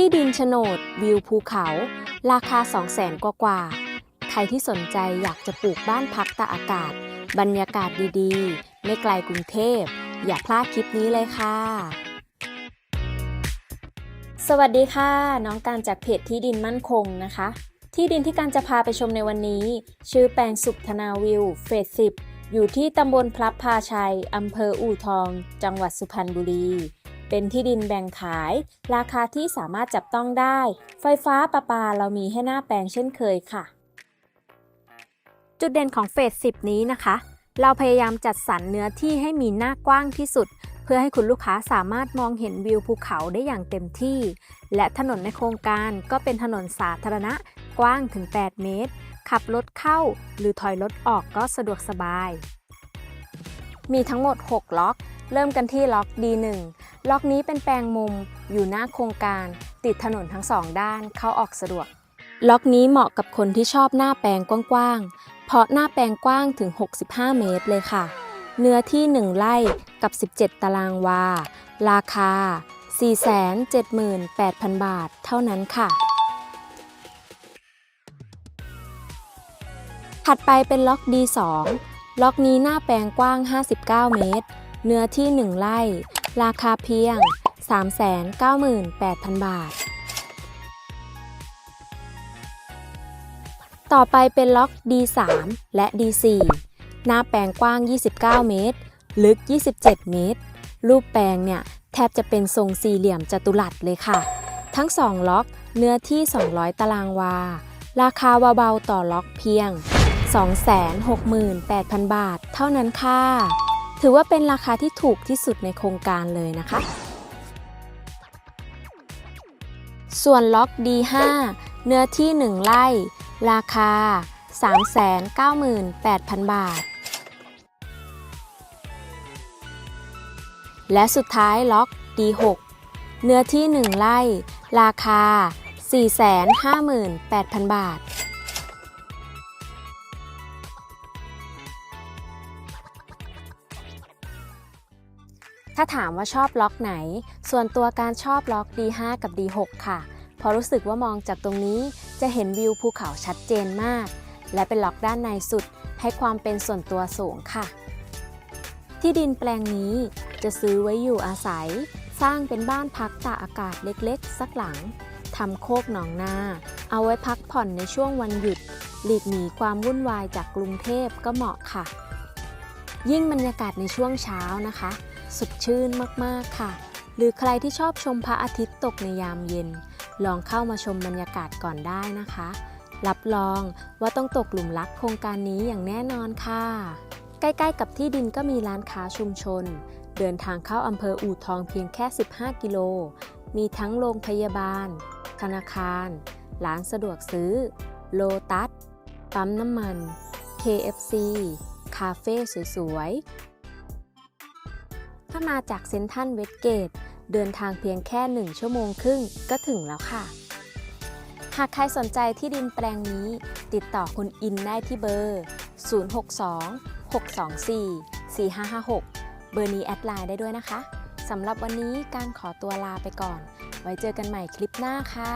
ที่ดินโฉนด วิวภูเขา ราคา 2 0 0แสนกว่ากว่าๆใครที่สนใจอยากจะปลูกบ้านพักตากอากาศ บรรยากาศดีๆ ไม่ไกลกรุงเทพ อย่าพลาดคลิปนี้เลยค่ะ สวัสดีค่ะ น้องการจากเพจที่ดินมั่นคงนะคะ ที่ดินที่การจะพาไปชมในวันนี้ ชื่อแปลงสุขธนาวิวเฟส10อยู่ที่ตำบลพลับพาชัยอำเภออู่ทอง จังหวัดสุพรรณบุรี เป็นที่ดินแบ่งขาย ราคาที่สามารถจับต้องได้ ไฟฟ้าประปาเรามีให้หน้าแปลงเช่นเคยค่ะ จุดเด่นของเฟส 10 นี้นะคะ เราพยายามจัดสรรเนื้อที่ให้มีหน้ากว้างที่สุด เพื่อให้คุณลูกค้าสามารถมองเห็นวิวภูเขาได้อย่างเต็มที่ และถนนในโครงการก็เป็นถนนสาธารณะกว้างถึง 8 เมตร ขับรถเข้าหรือถอยรถออกก็สะดวกสบาย มีทั้งหมด 6 ล็อก เริ่มกันที่ล็อก D1 ล็อกนี้เป็นแปลงมุมอยู่หน้าโครงการ ติดถนนทั้งสองด้านเข้าออกสะดวก ล็อกนี้เหมาะกับคนที่ชอบหน้าแปลงกว้างๆ เพราะหน้าแปลงกว้างถึง 65 เมตรเลยค่ะ เนื้อที่ 1 ไร่กับ 17 ตารางวา ราคา 478,000 บาทเท่านั้นค่ะ ถัดไปเป็นล็อก D2 ล็อกนี้หน้าแปลงกว้าง 59 เมตร เนื้อที่ 1 ไร่ ราคาเพียง 398,000 บาท ต่อไปเป็นล็อก D3 และ D4 หน้าแปลงกว้าง 29 เมตร ลึก 27 เมตร รูปแปลงเนี่ยแทบจะเป็นทรงสี่เหลี่ยมจัตุรัสเลยค่ะ ทั้ง 2 ล็อกเนื้อที่ 200 ตารางวา ราคาเบาๆต่อล็อกเพียง 268,000 บาท เท่านั้นค่ะ ถือว่าเป็นราคาที่ถูกที่สุดในโครงการเลยนะคะ ส่วนล็อก D5 เนื้อที่ 1 ไร่ ราคา 398,000 บาท และสุดท้ายล็อก D6 เนื้อที่ 1 ไร่ ราคา 458,000 บาท ถ้าถามว่าชอบล็อกไหน ส่วนตัวการชอบล็อก D5 กับ D6 ค่ะเพราะรู้สึกว่ามองจากตรงนี้จะเห็นวิวภูเขาชัดเจนมาก และเป็นล็อกด้านในสุด ให้ความเป็นส่วนตัวสูงค่ะ ที่ดินแปลงนี้จะซื้อไว้อยู่อาศัย สร้างเป็นบ้านพักตากอากาศเล็กๆ สักหลังทำโคกหนองนา เอาไว้พักผ่อนในช่วงวันหยุด หลีกหนีความวุ่นวายจากกรุงเทพก็เหมาะค่ะ ยิ่งบรรยากาศในช่วงเช้านะคะ สดชื่นมากๆค่ะ หรือใครที่ชอบชมพระอาทิตย์ตกในยามเย็น ลองเข้ามาชมบรรยากาศก่อนได้นะคะ รับรองว่าต้องตกหลุมรักโครงการนี้อย่างแน่นอนค่ะ ใกล้ๆกับที่ดินก็มีร้านค้าชุมชน เดินทางเข้าอำเภออู่ทองเพียงแค่ 15 กิโล มีทั้งโรงพยาบาล ธนาคาร ร้านสะดวกซื้อ โลตัส ปั๊มน้ำมัน KFC คาเฟ่สวยๆ ถ้ามาจากเซนทรัลเวสเกต เดินทางเพียงแค่ 1 ชั่วโมงครึ่งก็ถึงแล้วค่ะ หากใครสนใจที่ดินแปลงนี้ ติดต่อคุณอินได้ที่เบอร์ 062 624 4556 เบอร์นี้แอดไลน์ได้ด้วยนะคะสำหรับวันนี้การขอตัวลาไปก่อน ไว้เจอกันใหม่คลิปหน้าค่ะ